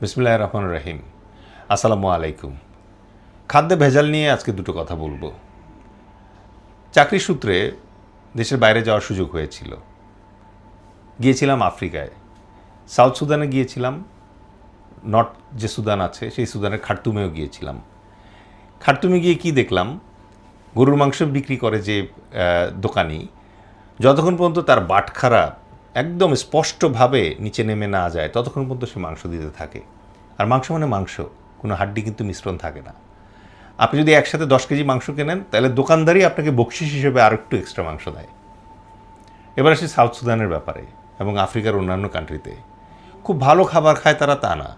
বিসমুল্লাহ রহমান রহিম। আসসালামু আলাইকুম খাদ্যে ভেজাল নিয়ে আজকে দুটো কথা বলব। চাকরি সূত্রে দেশের বাইরে যাওয়ার সুযোগ হয়েছিল। গিয়েছিলাম আফ্রিকায়। সাউথ সুদানে গিয়েছিলাম। নর্থ যে সুদান আছে, সেই সুদানের খার্তুমেও গিয়েছিলাম। খার্তুমে গিয়ে কি দেখলাম? গরুর মাংস বিক্রি করে যে দোকানি, যতক্ষণ পর্যন্ত তার বাটখারা একদম স্পষ্টভাবে নিচে নেমে না যায়, ততক্ষণ পর্যন্ত সে মাংস দিতে থাকে। আর মাংস মানে মাংস, কোনো হাড্ডি কিন্তু মিশ্রণ থাকে না। আপনি যদি একসাথে দশ কেজি মাংস কেনেন, তাহলে দোকানদারই আপনাকে বকশিস হিসেবে আর একটু এক্সট্রা মাংস দেয়। এবার আসি সাউথ সুদানের ব্যাপারে এবং আফ্রিকার অন্যান্য কান্ট্রিতে খুব ভালো খাবার খায় তারা তা না।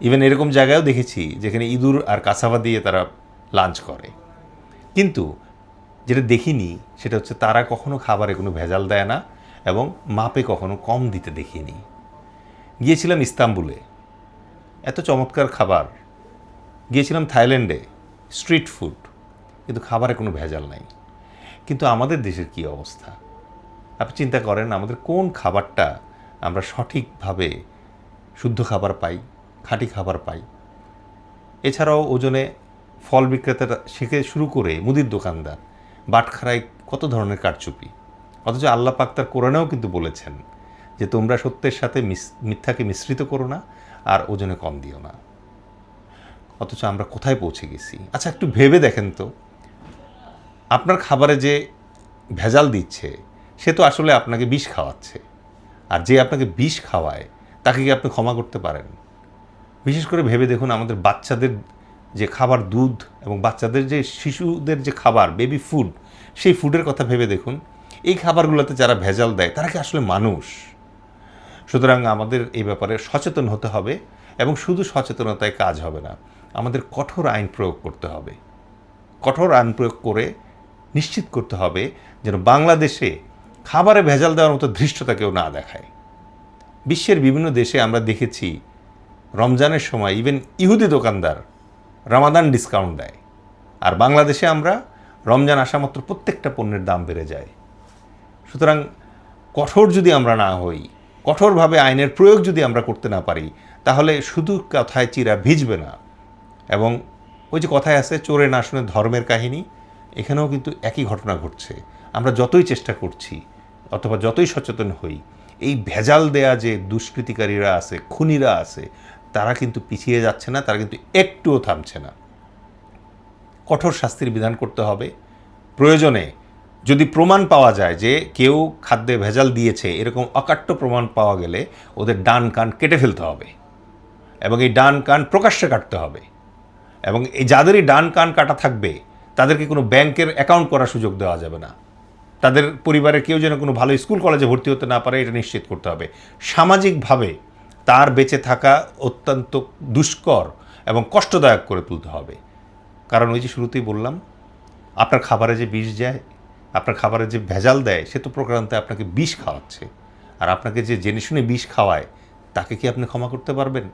ইভেন এরকম জায়গায়ও দেখেছি, যেখানে ইঁদুর আর কাসাভা দিয়ে তারা লাঞ্চ করে। কিন্তু যেটা দেখিনি, সেটা হচ্ছে তারা কখনো খাবারে কোনো ভেজাল দেয় না। এবং মাপে কখনো কম দিতে দেখিনি। গিয়েছিলাম ইস্তাম্বুলে। এত চমৎকার খাবার। গিয়েছিলাম থাইল্যান্ডে। Street food. কিন্তু খাবারে কোনো ভেজাল নাই। কিন্তু আমাদের দেশের কি অবস্থা? আপনি চিন্তা করেন, আমাদের কোন খাবারটা আমরা সঠিকভাবে শুদ্ধ খাবার পাই, খাঁটি খাবার পাই? এছাড়াও ওজনে ফল বিক্রেতারা থেকে শুরু করে মুদির দোকানদার, বাটখারায় কত ধরনের কারচুপি? অথচ আল্লাহ পাক তার কোরআনেও কিন্তু বলেছেন যে তোমরা সত্যের সাথে মিথ্যাকে মিশ্রিত করো না আর ওজনে কম দিও না। অথচ আমরা কোথায় পৌঁছে গেছি? আচ্ছা একটু ভেবে দেখেন তো। আপনার খাবারে যে ভেজাল দিচ্ছে, সে তো আসলে আপনাকে বিষ খাওয়াচ্ছে। আর যে আপনাকে বিষ খাওয়ায়, তাকে কি আপনি ক্ষমা করতে পারেন? বিশেষ করে ভেবে দেখুন, আমাদের বাচ্চাদের যে খাবার দুধ এবং বাচ্চাদের যে শিশুদের যে খাবার বেবি ফুড সেই ফুডের কথা ভেবে দেখুন। এই খাবারগুলোতে যারা ভেজাল দেয়, তারা কি আসলে মানুষ? সুতরাং আমাদের এই ব্যাপারে সচেতন হতে হবে এবং শুধু সচেতনতায় কাজ হবে না, আমাদের কঠোর আইন প্রয়োগ করতে হবে। কঠোর আইন প্রয়োগ করে নিশ্চিত করতে হবে যেন বাংলাদেশে খাবারে ভেজাল দেওয়ার মতো ধৃষ্টতা কেউ না দেখায়। বিশ্বের বিভিন্ন দেশে আমরা দেখেছি, রমজানের সময় ইভেন ইহুদি দোকানদার রামাদান ডিসকাউন্ট দেয়। আর বাংলাদেশে আমরা রমজান আসা মাত্র প্রত্যেকটা পণ্যের দাম বেড়ে যায়। সুতরাং কঠোর যদি আমরা না হই, কঠোরভাবে আইনের প্রয়োগ যদি আমরা করতে না পারি, তাহলে শুধু কথায় চিরা ভিজবে না। এবং ওই যে কথায় আছে, চোরে না শুনে ধর্মের কাহিনী এখানেও কিন্তু একই ঘটনা ঘটছে। আমরা যতই চেষ্টা করছি, অথবা যতই সচেতন হই, এই ভেজাল দেয়া যে দুষ্কৃতিকারীরা আছে, খুনিরা আছে, তারা কিন্তু পিছিয়ে যাচ্ছে না, তারা কিন্তু একটুও থামছে না। কঠোর শাস্তির বিধান করতে হবে। প্রয়োজনে যদি প্রমাণ পাওয়া যায় যে কেউ খাদ্যে ভেজাল দিয়েছে, এরকম অকাট্য প্রমাণ পাওয়া গেলে ওদের ডান কান কেটে ফেলতে হবে এবং এই ডান কান প্রকাশ্যে কাটতে হবে এবং এই যাদেরই ডান কান কাটা থাকবে, তাদেরকে কোনো ব্যাংকের অ্যাকাউন্ট করার সুযোগ দেওয়া যাবে না। তাদের পরিবারের কেউ যেন কোনো ভালো স্কুল কলেজে ভর্তি হতে না পারে, এটা নিশ্চিত করতে হবে। সামাজিকভাবে তার বেঁচে থাকা অত্যন্ত দুষ্কর এবং কষ্টদায়ক করে তুলতে হবে। কারণ ওই যে শুরুতেই বললাম, আপনার খাবারে যে বিষ যায় আপনার খাবারে যে ভেজাল দেয়, সে তো প্রকারান্তে আপনাকে বিষ খাওয়াচ্ছে। আর আপনাকে যে জেনে শুনে বিষ খাওয়ায়, তাকে কি আপনি ক্ষমা করতে পারবেন?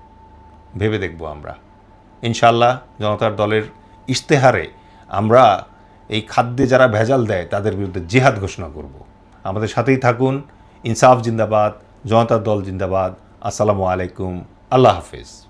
ভেবে দেখব আমরা। ইনশাল্লাহ জনতার দলের ইশতেহারে আমরা এই খাদ্যে যারা ভেজাল দেয়, তাদের বিরুদ্ধে জেহাদ ঘোষণা করব। আমাদের সাথেই থাকুন। ইনসাফ জিন্দাবাদ, জনতার দল জিন্দাবাদ। আসসালামু আলাইকুম। আল্লাহ হাফিজ।